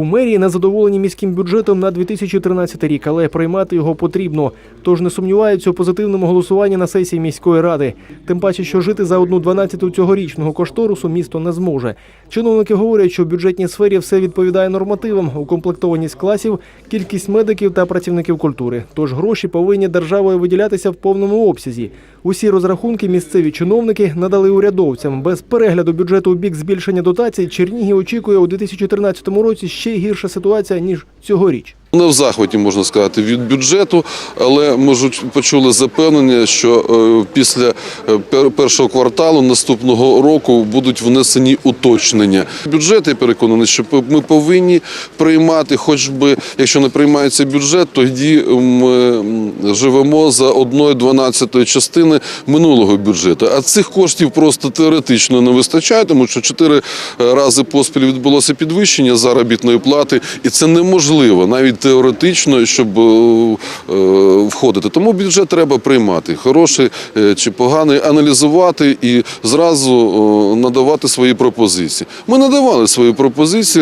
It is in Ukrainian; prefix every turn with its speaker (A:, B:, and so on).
A: У мерії не задоволені міським бюджетом на 2013 рік, але приймати його потрібно. Тож не сумніваються у позитивному голосуванні на сесії міської ради. Тим паче, що жити за одну дванадцяту цьогорічного кошторису місто не зможе. Чиновники говорять, що в бюджетній сфері все відповідає нормативам, укомплектованість класів, кількість медиків та працівників культури. Тож гроші повинні державою виділятися в повному обсязі. Усі розрахунки місцеві чиновники надали урядовцям. Без перегляду бюджету у бік збільшення дотацій Чернігів очікує у 2013 році ще гірша ситуація ніж цьогоріч.
B: Не в захваті можна сказати від бюджету, але ми почули запевнення, що е, після е, першого кварталу наступного року будуть внесені уточнення. Бюджет я переконаний, що ми повинні приймати, хоч би якщо не приймається бюджет, тоді ми живемо за одною дванадцятої частини минулого бюджету. А цих коштів просто теоретично не вистачає, тому що чотири е, рази поспіль відбулося підвищення заробітної плати, і це неможливо навіть теоретично, щоб е, е, входити. Тому бюджет треба приймати, хороший е, чи поганий, аналізувати і зразу надавати свої пропозиції. Ми надавали свої пропозиції.